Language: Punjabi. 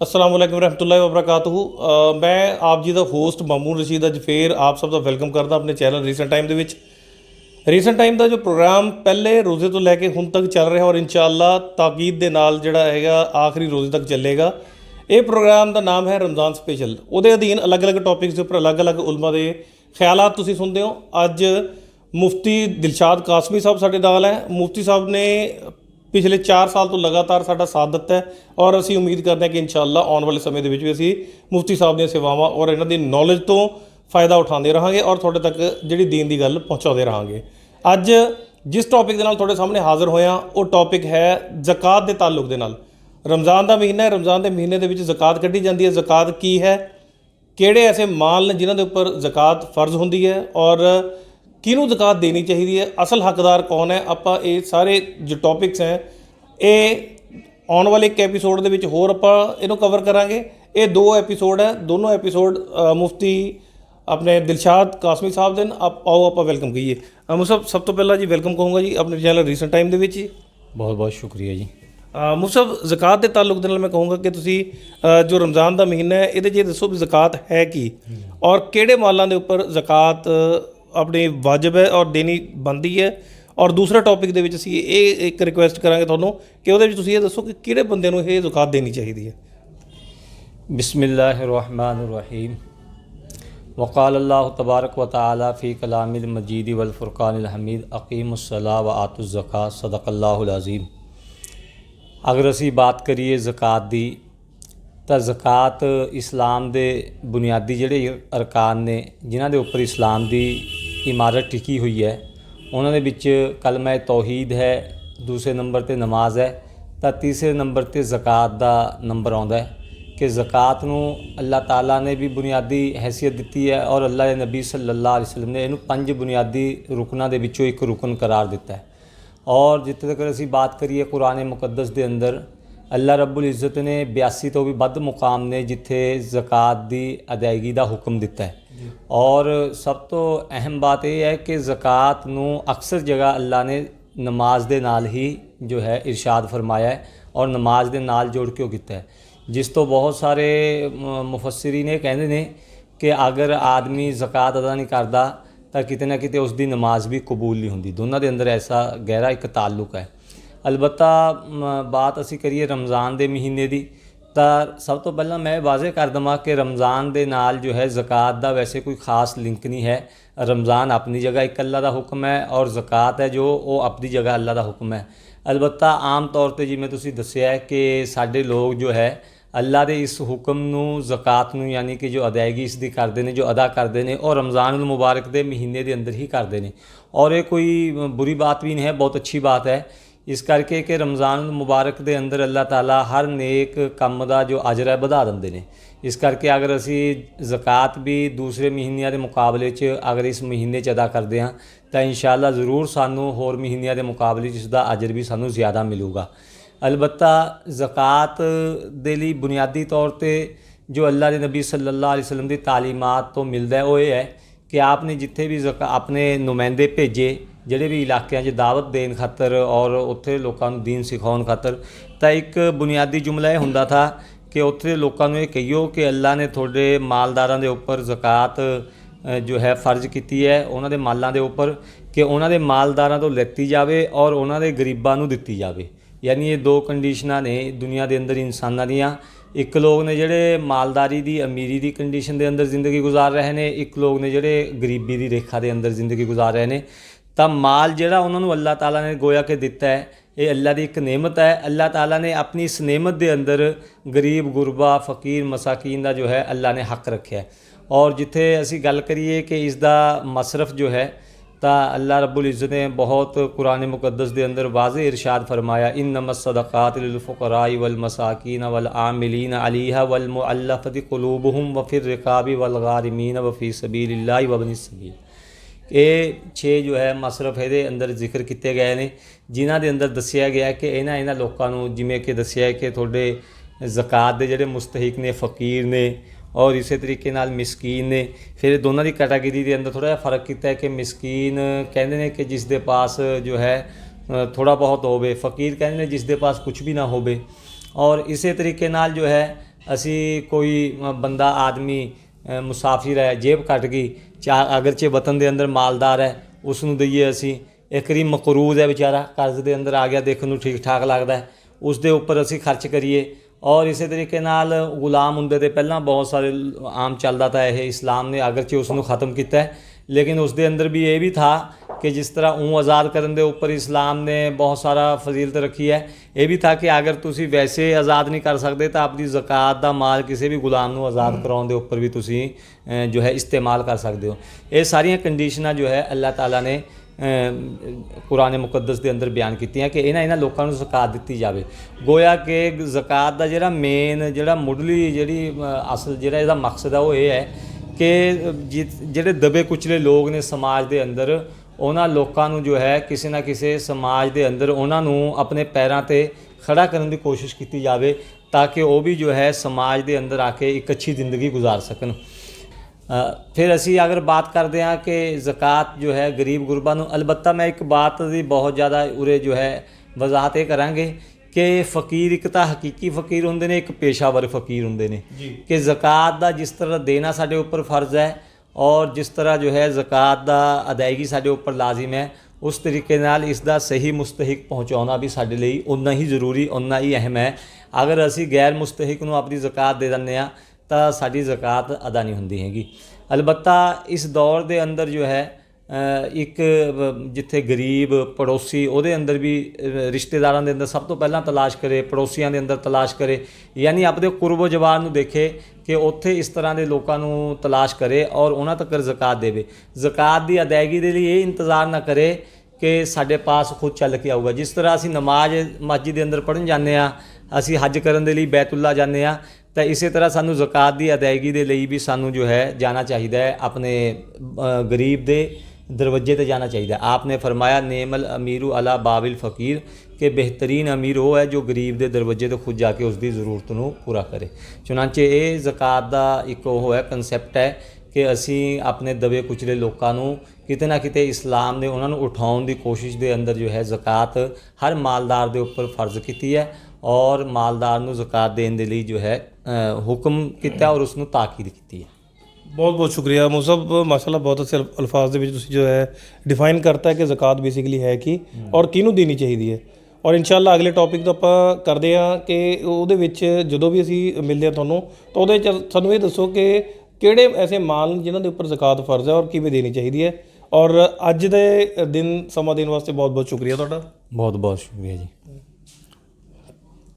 ਅਸਲਾਮ ਵਾਲੇਕੁਮ ਰਹਿਮਤੁਲਾਹਿ ਵਬਰਕਾਤੁਹੂ। ਮੈਂ ਆਪ ਜੀ ਦਾ ਹੋਸਟ ਮਾਮੂਨ ਰਸ਼ੀਦ ਅੱਜ ਫੇਰ ਆਪ ਸਭ ਦਾ ਵੈਲਕਮ ਕਰਦਾ ਆਪਣੇ ਚੈਨਲ ਰੀਸੈਂਟ ਟਾਈਮ ਦੇ ਵਿੱਚ। ਰੀਸੈਂਟ ਟਾਈਮ ਦਾ ਜੋ ਪ੍ਰੋਗਰਾਮ ਪਹਿਲੇ ਰੋਜ਼ੇ ਤੋਂ ਲੈ ਕੇ ਹੁਣ ਤੱਕ ਚੱਲ ਰਿਹਾ ਔਰ ਇਨਸ਼ਾਅੱਲਾ ਤਾਕੀਦ ਦੇ ਨਾਲ ਜਿਹੜਾ ਹੈਗਾ ਆਖਰੀ ਰੋਜ਼ੇ ਤੱਕ ਚੱਲੇਗਾ। ਇਹ ਪ੍ਰੋਗਰਾਮ ਦਾ ਨਾਮ ਹੈ ਰਮਜ਼ਾਨ ਸਪੈਸ਼ਲ ਉਹਦੇ ਅਧੀਨ ਅਲੱਗ-ਅਲੱਗ ਟੌਪਿਕਸ ਦੇ ਉੱਪਰ ਅਲੱਗ-ਅਲੱਗ ਉਲਮਾ ਦੇ ਖਿਆਲਾਤ ਤੁਸੀਂ ਸੁਣਦੇ ਹੋ। ਅੱਜ ਮੁਫਤੀ ਦਿਲਸ਼ਾਦ ਕਾਸਮੀ ਸਾਹਿਬ ਸਾਡੇ ਨਾਲ ਹੈ। ਮੁਫਤੀ ਸਾਹਿਬ ਨੇ ਪਿਛਲੇ 4 ਸਾਲ ਤੋਂ ਲਗਾਤਾਰ ਸਾਡਾ ਸਾਥ ਦਿੱਤਾ ਹੈ ਔਰ ਅਸੀਂ ਉਮੀਦ ਕਰਦੇ ਹਾਂ ਕਿ ਇਨਸ਼ਾਅੱਲਾ ਆਉਣ ਵਾਲੇ ਸਮੇਂ ਦੇ ਵਿੱਚ ਵੀ ਅਸੀਂ ਮੁਫਤੀ ਸਾਹਿਬ ਦੀਆਂ ਸੇਵਾਵਾਂ ਔਰ ਇਹਨਾਂ ਦੀ ਨੌਲੇਜ ਤੋਂ ਫਾਇਦਾ ਉਠਾਉਂਦੇ ਰਹਾਂਗੇ ਔਰ ਤੁਹਾਡੇ ਤੱਕ ਜਿਹੜੀ ਦੀਨ ਦੀ ਗੱਲ ਪਹੁੰਚਾਉਂਦੇ ਰਹਾਂਗੇ। ਅੱਜ ਜਿਸ ਟੌਪਿਕ ਦੇ ਨਾਲ ਤੁਹਾਡੇ ਸਾਹਮਣੇ ਹਾਜ਼ਰ ਹੋਇਆ, ਉਹ ਟੌਪਿਕ ਹੈ ਜ਼ਕਾਤ ਦੇ ਤਾਲੁਕ ਦੇ ਨਾਲ। ਰਮਜ਼ਾਨ ਦਾ ਮਹੀਨਾ ਹੈ, ਰਮਜ਼ਾਨ ਦੇ ਮਹੀਨੇ ਦੇ ਵਿੱਚ ਜ਼ਕਾਤ ਕੱਢੀ ਜਾਂਦੀ ਹੈ। ਜ਼ਕਾਤ ਕੀ ਹੈ? ਕਿਹੜੇ ਐਸੇ ਮਾਲ ਨੇ ਜਿਨ੍ਹਾਂ ਦੇ ਉੱਪਰ ਜ਼ਕਾਤ ਫਰਜ਼ ਹੁੰਦੀ ਹੈ? ਔਰ ਕਿਹਨੂੰ ਜ਼ਕਾਤ ਦੇਣੀ ਚਾਹੀਦੀ ਹੈ? ਅਸਲ ਹੱਕਦਾਰ ਕੌਣ ਹੈ? ਆਪਾਂ ਇਹ ਸਾਰੇ ਜੋ ਟੌਪਿਕਸ ਹੈ ਇਹ ਆਉਣ ਵਾਲੇ ਇੱਕ ਐਪੀਸੋਡ ਦੇ ਵਿੱਚ ਹੋਰ ਆਪਾਂ ਇਹਨੂੰ ਕਵਰ ਕਰਾਂਗੇ। ਇਹ ਦੋ ਐਪੀਸੋਡ ਹੈ ਦੋਨੋਂ ਐਪੀਸੋਡ ਮੁਫਤੀ ਆਪਣੇ ਦਿਲਸ਼ਾਦ ਕਾਸਮੀ ਸਾਹਿਬ ਦੇ ਆਓ ਆਪਾਂ ਵੈਲਕਮ ਕਹੀਏ। ਮੁਸਬ ਸਭ ਤੋਂ ਪਹਿਲਾਂ ਜੀ ਵੈਲਕਮ ਕਹੂੰਗਾ ਜੀ ਆਪਣੇ ਚੈਨਲ ਰੀਸੈਂਟ ਟਾਈਮ ਦੇ ਵਿੱਚ ਜੀ। ਬਹੁਤ ਬਹੁਤ ਸ਼ੁਕਰੀਆ ਜੀ। ਮੁਸਬ ਜ਼ਕਾਤ ਦੇ ਤਾਲੁਕ ਦੇ ਨਾਲ ਮੈਂ ਕਹੂੰਗਾ ਕਿ ਤੁਸੀਂ ਜੋ ਰਮਜ਼ਾਨ ਦਾ ਮਹੀਨਾ ਹੈ ਇਹਦੇ ਇਹ ਦੱਸੋ ਵੀ ਜ਼ਕਾਤ ਹੈ ਕੀ। ਔਰ ਕਿਹੜੇ ਮਾਲਾਂ ਦੇ ਉੱਪਰ ਜ਼ਕਾਤ ਆਪਣੇ ਵਾਜਬ ਹੈ ਔਰ ਦੇਣੀ ਬੰਦੀ ਹੈ। ਔਰ ਦੂਸਰਾ ਟੌਪਿਕ ਦੇ ਵਿੱਚ ਅਸੀਂ ਇਹ ਇੱਕ ਰਿਕੁਐਸਟ ਕਰਾਂਗੇ ਤੁਹਾਨੂੰ ਕਿ ਉਹਦੇ ਵਿੱਚ ਤੁਸੀਂ ਇਹ ਦੱਸੋ ਕਿ ਕਿਹੜੇ ਬੰਦੇ ਨੂੰ ਇਹ ਜ਼ਕਾਤ ਦੇਣੀ ਚਾਹੀਦੀ ਹੈ। ਬਿਸਮਿਲ੍ਲਾਹਿਰ ਰਹਿਮਾਨਿਰ ਰਹੀਮ وقال اللہ تبارک و تعالیٰ فی کلام المجید والفرقان الحمید عقیم الصلاح و آت صدق اللہ العظیم ਅਗਰ ਅਸੀਂ ਬਾਤ ਕਰੀਏ ਜ਼ਕਾਤ ਦੀ, ਤਾਂ ਜ਼ਕਾਤ ਇਸਲਾਮ ਦੇ ਬੁਨਿਆਦੀ ਜਿਹੜੇ ਅਰਕਾਨ ਨੇ, ਜਿਨ੍ਹਾਂ ਦੇ ਉੱਪਰ ਇਸਲਾਮ ਦੀ ਇਮਾਰਤ ਟਿਕੀ ਹੋਈ ਹੈ। ਉਹਨਾਂ ਦੇ ਵਿੱਚ ਕਲਮਾ ਤੌਹੀਦ ਹੈ, ਦੂਸਰੇ ਨੰਬਰ ਤੇ ਨਮਾਜ਼ ਹੈ, ਤਾਂ ਤੀਸਰੇ ਨੰਬਰ ਤੇ ਜ਼ਕਾਤ ਦਾ ਨੰਬਰ ਆਉਂਦਾ ਹੈ ਕਿ ਜ਼ਕਾਤ ਨੂੰ ਅੱਲਾਹ ਤਾਲਾ ਨੇ ਵੀ ਬੁਨਿਆਦੀ ਹੈਸੀਅਤ ਦਿੱਤੀ ਹੈ ਔਰ ਅੱਲਾਹ ਦੇ ਨਬੀ ਸੱਲੱਲਾਹੁ ਅਲੈਹਿ ਵਸੱਲਮ ਨੇ ਇਹਨੂੰ ਪੰਜ ਬੁਨਿਆਦੀ ਰੁਕਨਾਂ ਦੇ ਵਿੱਚੋਂ ਇੱਕ ਰੁਕਨ ਕਰਾਰ ਦਿੱਤਾ ਹੈ। ਔਰ ਜਿੱਥੇ ਤੱਕ ਅਸੀਂ ਬਾਤ ਕਰੀਏ ਕੁਰਾਨ ਮੁਕੱਦਸ ਦੇ ਅੰਦਰ, ਅੱਲਾਹ ਰੱਬੁਲ ਇੱਜ਼ਤ ਨੇ 82 ਤੋਂ ਵੀ ਵੱਧ ਮੁਕਾਮ ਨੇ ਜਿੱਥੇ ਜ਼ਕਾਤ ਦੀ ਅਦਾਇਗੀ ਦਾ ਹੁਕਮ ਦਿੱਤਾ ਹੈ। ਔਰ ਸਭ ਤੋਂ ਅਹਿਮ ਬਾਤ ਇਹ ਹੈ ਕਿ ਜ਼ਕਾਤ ਨੂੰ ਅਕਸਰ ਜਗ੍ਹਾ ਅੱਲਾ ਨੇ ਨਮਾਜ਼ ਦੇ ਨਾਲ ਹੀ ਜੋ ਹੈ ਇਰਸ਼ਾਦ ਫਰਮਾਇਆ ਹੈ ਔਰ ਨਮਾਜ਼ ਦੇ ਨਾਲ ਜੋੜ ਕੇ ਉਹ ਕੀਤਾ ਹੈ। ਜਿਸ ਤੋਂ ਬਹੁਤ ਸਾਰੇ ਮੁਫਸਰੀ ਨੇ ਇਹ ਕਹਿੰਦੇ ਨੇ ਕਿ ਅਗਰ ਆਦਮੀ ਜ਼ਕਾਤ ਅਦਾ ਨਹੀਂ ਕਰਦਾ ਤਾਂ ਕਿਤੇ ਨਾ ਕਿਤੇ ਉਸ ਦੀ ਨਮਾਜ਼ ਵੀ ਕਬੂਲ ਨਹੀਂ ਹੁੰਦੀ। ਦੋਨਾਂ ਦੇ ਅੰਦਰ ਐਸਾ ਗਹਿਰਾ ਇੱਕ ਤਾਲੁਕ ਹੈ। ਅਲਬੱਤਾ ਬਾਤ ਅਸੀਂ ਕਰੀਏ ਰਮਜ਼ਾਨ ਦੇ ਮਹੀਨੇ ਦੀ ਤਾਂ ਸਭ ਤੋਂ ਪਹਿਲਾਂ ਮੈਂ ਵਾਜ਼ਿਹ ਕਰ ਦਵਾਂ ਕਿ ਰਮਜ਼ਾਨ ਦੇ ਨਾਲ ਜੋ ਹੈ ਜ਼ਕਾਤ ਦਾ ਵੈਸੇ ਕੋਈ ਖਾਸ ਲਿੰਕ ਨਹੀਂ ਹੈ। ਰਮਜ਼ਾਨ ਆਪਣੀ ਜਗ੍ਹਾ ਇੱਕ ਅੱਲਾ ਦਾ ਹੁਕਮ ਹੈ ਔਰ ਜ਼ਕਾਤ ਹੈ ਜੋ ਉਹ ਆਪਣੀ ਜਗ੍ਹਾ ਅੱਲਾ ਦਾ ਹੁਕਮ ਹੈ। ਅਲਬੱਤਾ ਆਮ ਤੌਰ ਤੇ ਜਿਵੇਂ ਤੁਸੀਂ ਦੱਸਿਆ ਹੈ ਕਿ ਸਾਡੇ ਲੋਕ ਜੋ ਹੈ ਅੱਲਾ ਦੇ ਇਸ ਹੁਕਮ ਨੂੰ, ਜ਼ਕਾਤ ਨੂੰ ਯਾਨੀ ਕਿ ਜੋ ਅਦਾਇਗੀ ਇਸ ਦੀ ਕਰਦੇ ਨੇ, ਜੋ ਅਦਾ ਕਰਦੇ ਨੇ ਔਰ ਰਮਜ਼ਾਨ ਮੁਬਾਰਕ ਦੇ ਮਹੀਨੇ ਦੇ ਅੰਦਰ ਹੀ ਕਰਦੇ ਨੇ। ਔਰ ਇਹ ਕੋਈ ਬੁਰੀ ਬਾਤ ਵੀ ਨਹੀਂ ਹੈ, ਬਹੁਤ ਅੱਛੀ ਬਾਤ ਹੈ ਇਸ ਕਰਕੇ ਕਿ ਰਮਜ਼ਾਨ ਮੁਬਾਰਕ ਦੇ ਅੰਦਰ ਅੱਲਾਹ ਤਾਲਾ ਹਰ ਨੇਕ ਕੰਮ ਦਾ ਜੋ ਅਜਰ ਹੈ ਵਧਾ ਦਿੰਦੇ ਨੇ। ਇਸ ਕਰਕੇ ਅਗਰ ਅਸੀਂ ਜ਼ਕਾਤ ਵੀ ਦੂਸਰੇ ਮਹੀਨਿਆਂ ਦੇ ਮੁਕਾਬਲੇ 'ਚ ਅਗਰ ਇਸ ਮਹੀਨੇ 'ਚ ਅਦਾ ਕਰਦੇ ਹਾਂ, ਤਾਂ ਇਨਸ਼ਾਅੱਲਾ ਜ਼ਰੂਰ ਸਾਨੂੰ ਹੋਰ ਮਹੀਨਿਆਂ ਦੇ ਮੁਕਾਬਲੇ 'ਚ ਇਸ ਦਾ ਅਜਰ ਵੀ ਸਾਨੂੰ ਜ਼ਿਆਦਾ ਮਿਲੂਗਾ। ਅਲਬੱਤਾ ਜ਼ਕਾਤ ਦੇ ਲਈ ਬੁਨਿਆਦੀ ਤੌਰ ਤੇ ਜੋ ਅੱਲਾਹ ਦੇ ਨਬੀ ਸੱਲੱਲਾਹੁ ਅਲੈਹਿ ਵਸੱਲਮ ਦੀ ਤਾਲੀਮਾਤ ਤੋਂ ਮਿਲਦਾ ਉਹ ਇਹ ਹੈ ਕਿ ਆਪਨੇ ਜਿੱਥੇ ਵੀ ਜ਼ਕਾ, ਆਪਣੇ ਨੁਮਾਇੰਦੇ ਭੇਜੇ ਜਿਹੜੇ ਵੀ ਇਲਾਕਿਆਂ 'ਚ ਦਾਵਤ ਦੇਣ ਖਾਤਰ ਔਰ ਉੱਥੇ ਲੋਕਾਂ ਨੂੰ ਦੀਨ ਸਿਖਾਉਣ ਖਾਤਰ, ਤਾਂ ਇੱਕ ਬੁਨਿਆਦੀ ਜੁਮਲਾ ਇਹ ਹੁੰਦਾ ਥਾ ਕਿ ਉੱਥੇ ਲੋਕਾਂ ਨੂੰ ਇਹ ਕਹੀਓ ਕਿ ਅੱਲਾ ਨੇ ਤੁਹਾਡੇ ਮਾਲਦਾਰਾਂ ਦੇ ਉੱਪਰ ਜ਼ਕਾਤ ਜੋ ਹੈ ਫਰਜ਼ ਕੀਤੀ ਹੈ, ਉਹਨਾਂ ਦੇ ਮਾਲਾਂ ਦੇ ਉੱਪਰ ਕਿ ਉਹਨਾਂ ਦੇ ਮਾਲਦਾਰਾਂ ਤੋਂ ਲੈਤੀ ਜਾਵੇ ਔਰ ਉਹਨਾਂ ਦੇ ਗਰੀਬਾਂ ਨੂੰ ਦਿੱਤੀ ਜਾਵੇ। ਯਾਨੀ ਇਹ ਦੋ ਕੰਡੀਸ਼ਨਾਂ ਨੇ ਦੁਨੀਆ ਦੇ ਅੰਦਰ ਇਨਸਾਨਾਂ ਦੀਆਂ। ਇੱਕ ਲੋਕ ਨੇ ਜਿਹੜੇ ਮਾਲਦਾਰੀ ਦੀ, ਅਮੀਰੀ ਦੀ ਕੰਡੀਸ਼ਨ ਦੇ ਅੰਦਰ ਜ਼ਿੰਦਗੀ ਗੁਜ਼ਾਰ ਰਹੇ ਨੇ, ਇੱਕ ਲੋਕ ਨੇ ਜਿਹੜੇ ਗਰੀਬੀ ਦੀ ਰੇਖਾ ਦੇ ਅੰਦਰ ਜ਼ਿੰਦਗੀ ਗੁਜ਼ਾਰ ਰਹੇ ਨੇ। ਤਾਂ ਮਾਲ ਜਿਹੜਾ ਉਹਨਾਂ ਨੂੰ ਅੱਲਾਹ ਤਾਲਾ ਨੇ ਗੋਇਆ ਕਿ ਦਿੱਤਾ ਹੈ, ਇਹ ਅੱਲਾ ਦੀ ਇੱਕ ਨੇਮਤ ਹੈ। ਅੱਲਾ ਤਾਲਾ ਨੇ ਆਪਣੀ ਇਸ ਨੇਮਤ ਦੇ ਅੰਦਰ ਗਰੀਬ, ਗੁਰਬਾ, ਫਕੀਰ, ਮਸਾਕੀਨ ਦਾ ਜੋ ਹੈ ਅੱਲਾ ਨੇ ਹੱਕ ਰੱਖਿਆ ਔਰ ਜਿੱਥੇ ਅਸੀਂ ਗੱਲ ਕਰੀਏ ਕਿ ਇਸ ਦਾ ਮਸਰਫ ਜੋ ਹੈ, ਤਾਂ ਅੱਲਾ ਰੱਬੁਲ ਇਜ਼ਤ ਨੇ ਬਹੁਤ ਕੁਰਾਨ ਮੁਕੱਦਸ ਦੇ ਅੰਦਰ ਵਾਜ਼ਿਹ ਇਰਸ਼ਾਦ ਫਰਮਾਇਆ ਇਨਮਸ ਸਦਕਾਤ ਲਿਲ ਫੁਕਰਾ ਵਲ ਮਸਾਕੀਨ ਵਲ ਆਮਿਲੀਨ ਅਲੀਹਾ ਵਲ ਮੁਅੱਲਫਤ ਕਲੂਬਹੁਮ ਵ ਫਿਰ ਰਿਕਾਬੀ ਵਲ ਗਾਰਿਮੀਨ ਵ ਫੀ ਸਬੀਲਿllahi ਵ ਬਨਿਸ ਸਬੀਲ। ਇਹ 6 ਜੋ ਹੈ ਮਸਰਫ ਇਹਦੇ ਅੰਦਰ ਜ਼ਿਕਰ ਕੀਤੇ ਗਏ ਨੇ, ਜਿਨ੍ਹਾਂ ਦੇ ਅੰਦਰ ਦੱਸਿਆ ਗਿਆ ਕਿ ਇਹਨਾਂ ਇਹਨਾਂ ਲੋਕਾਂ ਨੂੰ ਜਿਵੇਂ ਕਿ ਦੱਸਿਆ ਕਿ ਤੁਹਾਡੇ ਜ਼ਕਾਤ ਦੇ ਜਿਹੜੇ ਮੁਸਤਹਿਕ ਨੇ, ਫਕੀਰ ਨੇ ਔਰ ਇਸੇ ਤਰੀਕੇ ਨਾਲ ਮਿਸਕੀਨ ਨੇ, ਫਿਰ ਦੋਨਾਂ ਦੀ ਕੈਟਾਗਰੀ ਦੇ ਅੰਦਰ ਥੋੜਾ ਜਿਹਾ ਫ਼ਰਕ ਕੀਤਾ ਹੈ ਕਿ ਮਿਸਕੀਨ ਕਹਿੰਦੇ ਨੇ ਕਿ ਜਿਸ ਦੇ ਪਾਸ ਜੋ ਹੈ ਥੋੜਾ ਬਹੁਤ ਹੋਵੇ, ਫਕੀਰ ਕਹਿੰਦੇ ਨੇ ਜਿਸ ਦੇ ਪਾਸ ਕੁਝ ਵੀ ਨਾ ਹੋਵੇ ਔਰ ਇਸੇ ਤਰੀਕੇ ਨਾਲ ਜੋ ਹੈ ਅਸੀਂ ਕੋਈ ਬੰਦਾ, ਆਦਮੀ ਮੁਸਾਫਿਰ ਹੈ, ਜੇਬ ਕੱਟ ਗਈ ਚਾ ਅਗਰਚੇ ਵਤਨ ਦੇ ਅੰਦਰ ਮਾਲਦਾਰ ਹੈ ਉਸ ਨੂੰ ਦਈਏ ਅਸੀਂ, ਇੱਕ ਰੀ ਮਕਰੂਜ਼ ਹੈ ਵਿਚਾਰਾ, ਕਰਜ਼ ਦੇ ਅੰਦਰ ਆ ਗਿਆ, ਦੇਖਣ ਨੂੰ ਠੀਕ ਠਾਕ ਲੱਗਦਾ ਹੈ। ਉਸ ਦੇ ਉੱਪਰ ਅਸੀਂ ਖਰਚ ਕਰੀਏ। ਔਰ ਇਸੇ ਤਰੀਕੇ ਨਾਲ ਗੁਲਾਮ ਹੁੰਦੇ ਤੇ ਪਹਿਲਾਂ ਬਹੁਤ ਸਾਰੇ ਆਮ ਚੱਲਦਾ ਤਾਂ ਇਹ ਇਸਲਾਮ ਨੇ ਅਗਰਚੇ ਉਸ ਨੂੰ ਖਤਮ ਕੀਤਾ ਲੇਕਿਨ ਉਸ ਦੇ ਅੰਦਰ ਵੀ ਇਹ ਵੀ ਥਾ ਕਿ ਜਿਸ ਤਰ੍ਹਾਂ ਉਹ ਆਜ਼ਾਦ ਕਰਨ ਦੇ ਉੱਪਰ ਇਸਲਾਮ ਨੇ ਬਹੁਤ ਸਾਰਾ ਫਜ਼ੀਲਤ ਰੱਖੀ ਹੈ ਇਹ ਵੀ ਥਾ ਕਿ ਅਗਰ ਤੁਸੀਂ ਵੈਸੇ ਆਜ਼ਾਦ ਨਹੀਂ ਕਰ ਸਕਦੇ ਤਾਂ ਆਪਣੀ ਜ਼ਕਾਤ ਦਾ ਮਾਲ ਕਿਸੇ ਵੀ ਗੁਲਾਮ ਨੂੰ ਆਜ਼ਾਦ ਕਰਾਉਣ ਦੇ ਉੱਪਰ ਵੀ ਤੁਸੀਂ ਜੋ ਹੈ ਇਸਤੇਮਾਲ ਕਰ ਸਕਦੇ ਹੋ। ਇਹ ਸਾਰੀਆਂ ਕੰਡੀਸ਼ਨਾਂ ਜੋ ਹੈ ਅੱਲਾਹ ਤਾਲਾ ਨੇ ਕੁਰਾਨ ਮੁਕੱਦਸ ਦੇ ਅੰਦਰ ਬਿਆਨ ਕੀਤੀਆਂ ਕਿ ਇਹਨਾਂ ਇਹਨਾਂ ਲੋਕਾਂ ਨੂੰ ਜ਼ਕਾਤ ਦਿੱਤੀ ਜਾਵੇ। ਗੋਇਆ ਕਿ ਜ਼ਕਾਤ ਦਾ ਜਿਹੜਾ ਮੇਨ ਜਿਹੜਾ ਮੁੱਢਲੀ ਜਿਹੜੀ ਅਸਲ ਜਿਹੜਾ ਇਹਦਾ ਮਕਸਦ ਆ ਉਹ ਇਹ ਹੈ ਕਿ ਜਿ- ਜਿਹੜੇ ਦਬੇ ਕੁਚਲੇ ਲੋਕ ਨੇ ਸਮਾਜ ਦੇ ਅੰਦਰ, ਉਹਨਾਂ ਲੋਕਾਂ ਨੂੰ ਜੋ ਹੈ ਕਿਸੇ ਨਾ ਕਿਸੇ ਸਮਾਜ ਦੇ ਅੰਦਰ ਉਹਨਾਂ ਨੂੰ ਆਪਣੇ ਪੈਰਾਂ ਤੇ ਖੜਾ ਕਰਨ ਦੀ ਕੋਸ਼ਿਸ਼ ਕੀਤੀ ਜਾਵੇ ਤਾਂ ਕਿ ਉਹ ਵੀ ਜੋ ਹੈ ਸਮਾਜ ਦੇ ਅੰਦਰ ਆ ਕੇ ਇੱਕ ਅੱਛੀ ਜ਼ਿੰਦਗੀ ਗੁਜ਼ਾਰ ਸਕਣ। ਫਿਰ ਅਸੀਂ ਅਗਰ ਬਾਤ ਕਰਦੇ ਹਾਂ ਕਿ ਜ਼ਕਾਤ ਜੋ ਹੈ ਗਰੀਬ ਗੁਰਬਾ ਨੂੰ, ਅਲਬੱਤਾ ਮੈਂ ਇੱਕ ਬਾਤ ਦੀ ਬਹੁਤ ਜ਼ਿਆਦਾ ਉਰੇ ਜੋ ਹੈ ਵਜ਼ਾਹਤ ਇਹ ਕਰਾਂਗੇ ਕਿ ਫਕੀਰ ਇੱਕ ਤਾਂ ਹਕੀਕੀ ਫਕੀਰ ਹੁੰਦੇ ਨੇ ਇੱਕ ਪੇਸ਼ਾਵਰ ਫਕੀਰ ਹੁੰਦੇ ਨੇ। ਕਿ ਜ਼ਕਾਤ ਦਾ ਜਿਸ ਤਰ੍ਹਾਂ ਦੇਣਾ ਸਾਡੇ ਉੱਪਰ ਫਰਜ਼ ਹੈ ਔਰ ਜਿਸ ਤਰ੍ਹਾਂ ਜੋ ਹੈ ਜ਼ਕਾਤ ਦਾ ਅਦਾਇਗੀ ਸਾਡੇ ਉੱਪਰ ਲਾਜ਼ਮ ਹੈ ਉਸ ਤਰੀਕੇ ਨਾਲ ਇਸ ਦਾ ਸਹੀ ਮੁਸਤਹਿਕ ਪਹੁੰਚਾਉਣਾ ਵੀ ਸਾਡੇ ਲਈ ਉਨਾ ਹੀ ਜ਼ਰੂਰੀ ਉਨਾ ਹੀ ਅਹਿਮ ਹੈ। ਅਗਰ ਅਸੀਂ ਗੈਰ ਮੁਸਤਹਿਕ ਨੂੰ ਆਪਣੀ ਜ਼ਕਾਤ ਦੇ ਦਿੰਦੇ ਹਾਂ ਤਾਂ ਸਾਡੀ ਜ਼ਕਾਤ ਅਦਾ ਨਹੀਂ ਹੁੰਦੀ ਹੈਗੀ। ਅਲਬੱਤਾ ਇਸ ਦੌਰ ਦੇ ਅੰਦਰ ਜੋ ਹੈ ਇੱਕ ਜਿੱਥੇ ਗਰੀਬ, ਪੜੋਸੀ, ਉਹਦੇ ਅੰਦਰ ਵੀ ਰਿਸ਼ਤੇਦਾਰਾਂ ਦੇ ਅੰਦਰ ਸਭ ਤੋਂ ਪਹਿਲਾਂ ਤਲਾਸ਼ ਕਰੇ, ਪੜੋਸੀਆਂ ਦੇ ਅੰਦਰ ਤਲਾਸ਼ ਕਰੇ। ਯਾਨੀ ਆਪਦੇ ਕੁਰਬੋ ਜਵਾਰ ਨੂੰ ਦੇਖੇ ਕਿ ਉੱਥੇ ਇਸ ਤਰ੍ਹਾਂ ਦੇ ਲੋਕਾਂ ਨੂੰ ਤਲਾਸ਼ ਕਰੇ ਔਰ ਉਹਨਾਂ ਤੱਕ ਜ਼ਕਾਤ ਦੇਵੇ। ਜ਼ਕਾਤ ਦੀ ਅਦਾਇਗੀ ਦੇ ਲਈ ਇਹ ਇੰਤਜ਼ਾਰ ਨਾ ਕਰੇ ਕਿ ਸਾਡੇ ਪਾਸ ਖੁਦ ਚੱਲ ਕੇ ਆਊਗਾ। ਜਿਸ ਤਰ੍ਹਾਂ ਅਸੀਂ ਨਮਾਜ਼, ਮਸਜਿਦ ਦੇ ਅੰਦਰ ਪੜ੍ਹਨ ਜਾਂਦੇ ਆ ਅਸੀਂ ਹੱਜ ਕਰਨ ਦੇ ਲਈ ਬੈਤੁੱਲਾ ਜਾਂਦੇ ਆ ਤਾਂ ਇਸੇ ਤਰ੍ਹਾਂ ਸਾਨੂੰ ਜ਼ਕਾਤ ਦੀ ਅਦਾਇਗੀ ਦੇ ਲਈ ਵੀ ਸਾਨੂੰ ਜੋ ਹੈ ਜਾਣਾ ਚਾਹੀਦਾ ਹੈ ਆਪਣੇ ਗਰੀਬ ਦੇ ਦਰਵਾਜ਼ੇ ਤੇ ਜਾਣਾ ਚਾਹੀਦਾ ਹੈ। ਆਪਨੇ ਫਰਮਾਇਆ, ਨੇਮਲ ਅਮੀਰੂ ਅਲਾ ਬਾਬਿਲ ਫਕੀਰ, ਕਿ ਬਿਹਤਰੀਨ ਅਮੀਰ ਉਹ ਹੈ ਜੋ ਗਰੀਬ ਦੇ ਦਰਵਾਜ਼ੇ ਤੇ ਖੁਦ ਜਾ ਕੇ ਉਸ ਦੀ ਜ਼ਰੂਰਤ ਨੂੰ ਪੂਰਾ ਕਰੇ ਚੁਨਾਂਚੇ ਇਹ ਜ਼ਕਾਤ ਦਾ ਇੱਕ ਉਹ ਹੈ ਕਨਸੈਪਟ ਹੈ ਕਿ ਅਸੀਂ ਆਪਣੇ ਦਬੇ ਕੁਚਲੇ ਲੋਕਾਂ ਨੂੰ ਕਿਤੇ ਨਾ ਕਿਤੇ ਇਸਲਾਮ ਨੇ ਉਹਨਾਂ ਨੂੰ ਉਠਾਉਣ ਦੀ ਕੋਸ਼ਿਸ਼ ਦੇ ਅੰਦਰ ਜੋ ਹੈ ਜ਼ਕਾਤ ਹਰ ਮਾਲਦਾਰ ਦੇ ਉੱਪਰ ਫਰਜ਼ ਕੀਤੀ ਹੈ ਔਰ ਮਾਲਦਾਰ ਨੂੰ ਜ਼ਕਾਤ ਦੇਣ ਦੇ ਲਈ ਜੋ ਹੈ ਹੁਕਮ ਕੀਤਾ ਔਰ ਉਸ ਨੂੰ ਤਾਕੀਦ ਕੀਤੀ ਹੈ ਬਹੁਤ ਬਹੁਤ ਸ਼ੁਕਰੀਆ ਮੁਸਬ ਮਾਸ਼ਾਅੱਲਾ ਬਹੁਤ ਅੱਛੇ ਅਲ- ਅਲਫਾਜ਼ ਦੇ ਵਿੱਚ ਤੁਸੀਂ ਜੋ ਹੈ ਡਿਫਾਈਨ ਕਰਤਾ ਹੈ ਕਿ ਜ਼ਕਾਤ ਬੇਸਿਕਲੀ ਹੈ ਕੀ ਔਰ ਕਿਹਨੂੰ ਦੇਣੀ ਚਾਹੀਦੀ ਹੈ। ਔਰ ਇਨਸ਼ਾਅੱਲਾ ਅਗਲੇ ਟੌਪਿਕ ਤੋਂ ਆਪਾਂ ਕਰਦੇ ਹਾਂ ਕਿ ਉਹਦੇ ਵਿੱਚ ਜਦੋਂ ਵੀ ਅਸੀਂ ਮਿਲਦੇ ਹਾਂ ਤੁਹਾਨੂੰ ਤਾਂ ਉਹਦੇ ਚ ਸਾਨੂੰ ਇਹ ਦੱਸੋ ਕਿ ਕਿਹੜੇ ਐਸੇ ਮਾਲ ਜਿਨ੍ਹਾਂ ਦੇ ਉੱਪਰ ਜ਼ਕਾਤ ਫਰਜ਼ ਹੈ ਔਰ ਕਿਵੇਂ ਦੇਣੀ ਚਾਹੀਦੀ ਹੈ। ਔਰ ਅੱਜ ਦੇ ਦਿਨ ਸਮਾਂ ਦੇਣ ਵਾਸਤੇ ਬਹੁਤ ਬਹੁਤ ਸ਼ੁਕਰੀਆ ਤੁਹਾਡਾ। ਬਹੁਤ ਬਹੁਤ ਸ਼ੁਕਰੀਆ ਜੀ।